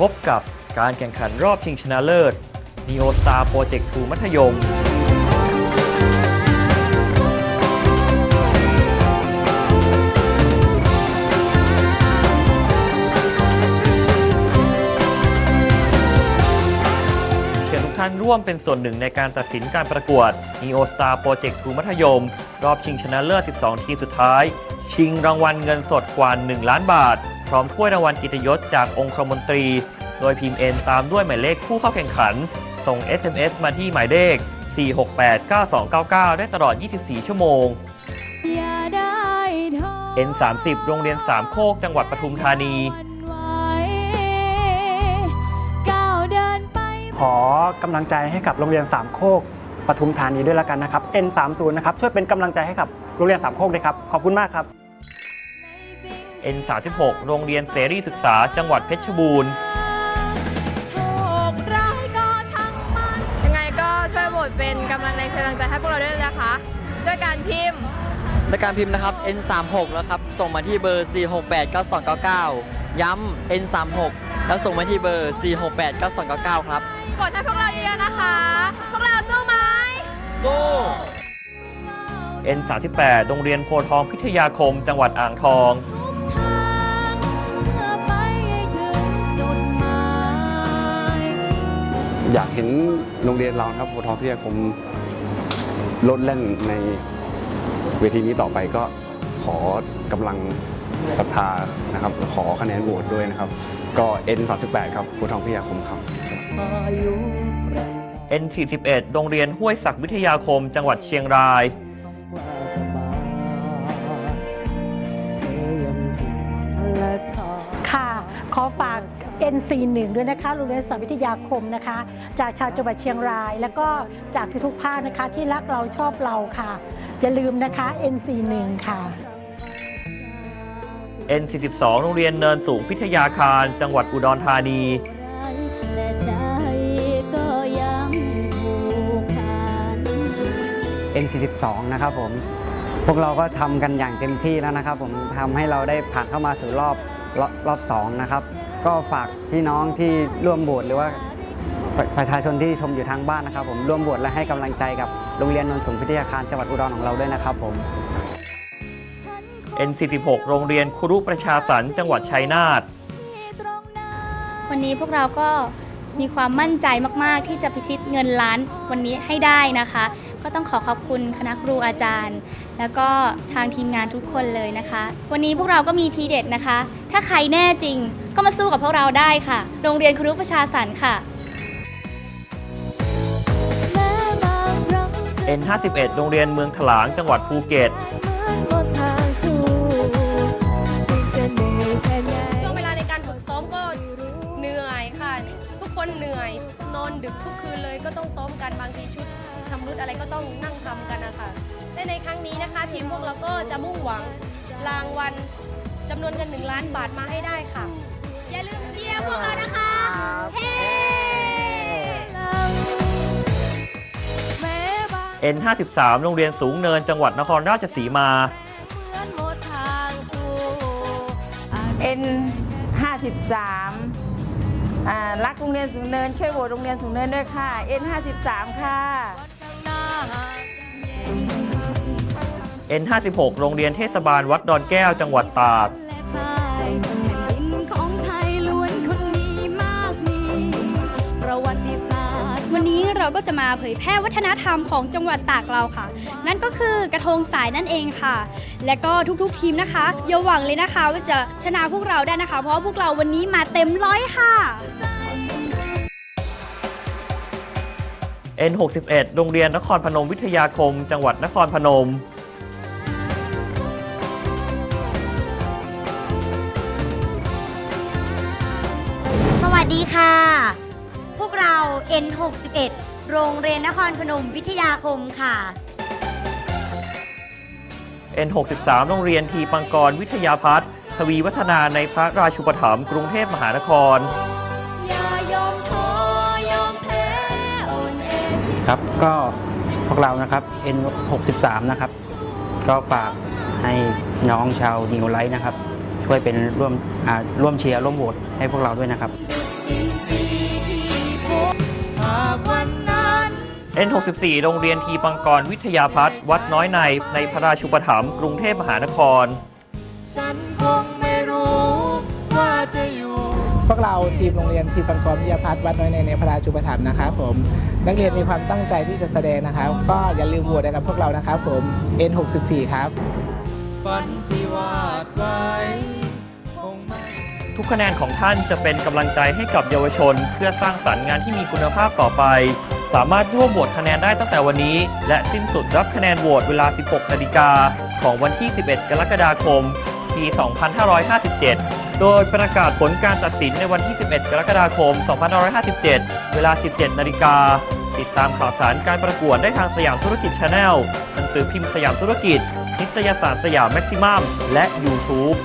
พบกับการแข่งขันรอบชิงชนะเลิศ Neo Star Project 2 มัธยม เชิญทุกท่านร่วมเป็นส่วนหนึ่งในการตัดสินการประกวด Neo Star Project 2 มัธยม รอบชิงชนะเลิศ 12 ทีมสุดท้าย ชิงรางวัลเงินสดกว่า 1 ล้านบาท ร้อมถ้วยรางวัลกิตยศจากองคมนตรี โดยพิมพ์ N ตามด้วยหมายเลขผู้เข้าแข่งขัน ส่ง SMS มาที่หมายเลข 4689299 ได้ตลอด 24 ชั่วโมงอย่าได้ท้อ N 3 0 โรงเรียนสามโคกจังหวัดปทุมธานีหวั่นไหวก้าวเดินไปขอกำลังใจให้กับโรงเรียนสามโคกปทุมธานีด้วยแล้วกันนะครับ N30 นะครับช่วยเป็นกำลังใจให้กับโรงเรียนสามโคกด้วยครับ ขอบคุณมากครับ N 3 6 โรงเรียนเสรีศึกษาจังหวัดเพชรบูรณ์โชคร้ายก็ช่างมันยังไงก็ช่วยโหวตเป็นกำลังแรงใจกำลังใจให้พวกเราด้วยนะคะ ด้วยการพิมพ์ ในการพิมพ์นะครับ N36 แล้วครับ ส่งมาที่เบอร์ 4689299 ย้ำ N36 แล้วส่งมาที่เบอร์ 4689299 ครับ กดให้พวกเราเยอะๆนะคะ พวกเราสู้ไหมสู้ N 3 8 โรงเรียนโพธิ์ทองพิทยาคม จังหวัดอ่างทองทาง อยากเห็นโรงเรียนเรานะครับโพทองพิทยาคมลดเล่นในเวทีนี้ต่อไปก็ขอกำลังศรัทธานะครับ ขอคะแนนโหวตด้วยนะครับ ก็ N38 ครับโพธิ์ทองพิทยาคมครับ N 4 1 โรงเรียนห้วยศักวิทยาคม จังหวัดเชียงราย NC1 ด้วยนะคะโรงเรียนสารวิทยาคมนะคะ จากชาวจังหวัดเชียงราย แล้วก็จากทุกๆภาคนะคะที่รักเราชอบเราค่ะ อย่าลืมนะคะ NC1 ค่ะ N 4 2 โรงเรียนเนินสูงพิทยาคาร จังหวัดอุดรธานีและใจก็ยังผูกพัน N42 นะครับผมพวกเราก็ทำกันอย่างเต็มที่แล้วนะครับผมทำให้เราได้ผ่านเข้ามาสู่รอบรอบรอบสองนะครับ ก็ฝากพี่น้องที่ร่วมโหวตหรือว่าประประชาชนที่ชมอยู่ทางบ้านนะครับ ผมร่วมโหวตและให้กำลังใจกับโรงเรียนนนท์สูงพิทยาคารจังหวัดอุดรของเราด้วยนะครับผม N 4 6 โรงเรียนครุประชาสรรค์จังหวัดชัยนาทวันนี้พวกเราก็ มีความมั่นใจมาก ๆ ที่จะพิชิตเงินล้านวันนี้ให้ได้นะคะ ก็ต้องขอขอบคุณคณะครูอาจารย์ แล้วก็ทางทีมงานทุกคนเลยนะคะ วันนี้พวกเราก็มีทีเด็ดนะคะ ถ้าใครแน่จริงก็มาสู้กับพวกเราได้ค่ะ โรงเรียนครูประชาสรรค์ค่ะ N 5 1 โรงเรียนเมืองถลางจังหวัดภูเก็ต คนเหนื่อยนอนดึกทุกคืนเลยก็ต้องซ้อมกันบางทีชุดชำรุดอะไรก็ต้องนั่งทำกันนะคะและในครั้งนี้นะคะ ทีมพวกเราก็จะมุ่งหวังรางวัลจำนวนเงิน 1 ล้านบาทมาให้ได้ค่ะ อย่าลืมเชียร์พวกเรานะคะ เฮ้แม้บาง N 5 3 โรงเรียนสูงเนินจังหวัดนครราชสีมาเหมือนหมดทางสู้อาจ N 53อ่า รักโรงเรียนสูงเนิน ช่วยโหวตโรงเรียนสูงเนินด้วยค่ะ N 53 ค่ะข้างหน้า N 5 6 โรงเรียนเทศบาลวัดดอนแก้วจังหวัดตาก เราก็จะมาเผยแพร่วัฒนธรรมของจังหวัดตากเราค่ะ นั่นก็คือกระทงสายนั่นเองค่ะ และก็ทุกๆทีมนะคะอย่าหวังเลยนะคะว่าจะชนะพวกเราได้นะคะ เพราะว่าพวกเราวันนี้มาเต็มร้อยค่ะ N 6 1 โรงเรียนนครพนมวิทยาคม จังหวัดนครพนม สวัสดีค่ะ พวกเรา N61 โรงเรียนนครพนมวิทยาคมค่ะ N 6 3 โรงเรียนทีปังกรวิทยาพัฒน์ทวีวัฒนาในพระราชูปถัมภ์กรุงเทพมหานครอย่ายอมท้อยอมแพ้อ่อนแอครับก็พวกเรานะครับ N63 นะครับ ก็ฝากให้น้องชาวนิวไลท์นะครับ ช่วยเป็นร่วมอ่าร่วมเชียร์ร่วมโหวตให้พวกเราด้วยนะครับอ หากวันนั้น N64 โรงเรียนทีปังกรวิทยาพัฒน์วัดน้อยใน ในพระราชูปถัมภ์กรุงเทพมหานคร ฉันคงไม่รู้ว่าจะอยู่ พวกเราทีมโรงเรียนทีมปังกรวิทยาพัฒน์วัดน้อยในในพระราชูปถัมภ์นะครับผมนักเรียนมีความตั้งใจที่จะแสดงนะครับ ก็อย่าลืมโหวตให้กับพวกเรานะครับผม N64 ครับ ฝันที่วาดไว้คงไม่ ทุกคะแนนของท่านจะเป็นกำลังใจให้กับเยาวชน เพื่อสร้างสรรค์งานที่มีคุณภาพต่อไป สามารถร่วมโหวตคะแนนได้ตั้งแต่วันนี้ และสิ้นสุดรับคะแนนโหวตเวลา 16 นาฬิกาของวันที่ 11 กรกฎาคม ปี 2557 โดยประกาศผลการตัดสินในวันที่ 11 กรกฎาคม 2557 เวลา 17 นาฬิกาติดตามข่าวสารการประกวดได้ทางสยามธุรกิจชาแนลหนังสือพิมพ์สยามธุรกิจ นิตยสารสยามแม็กซิมัม และ YouTube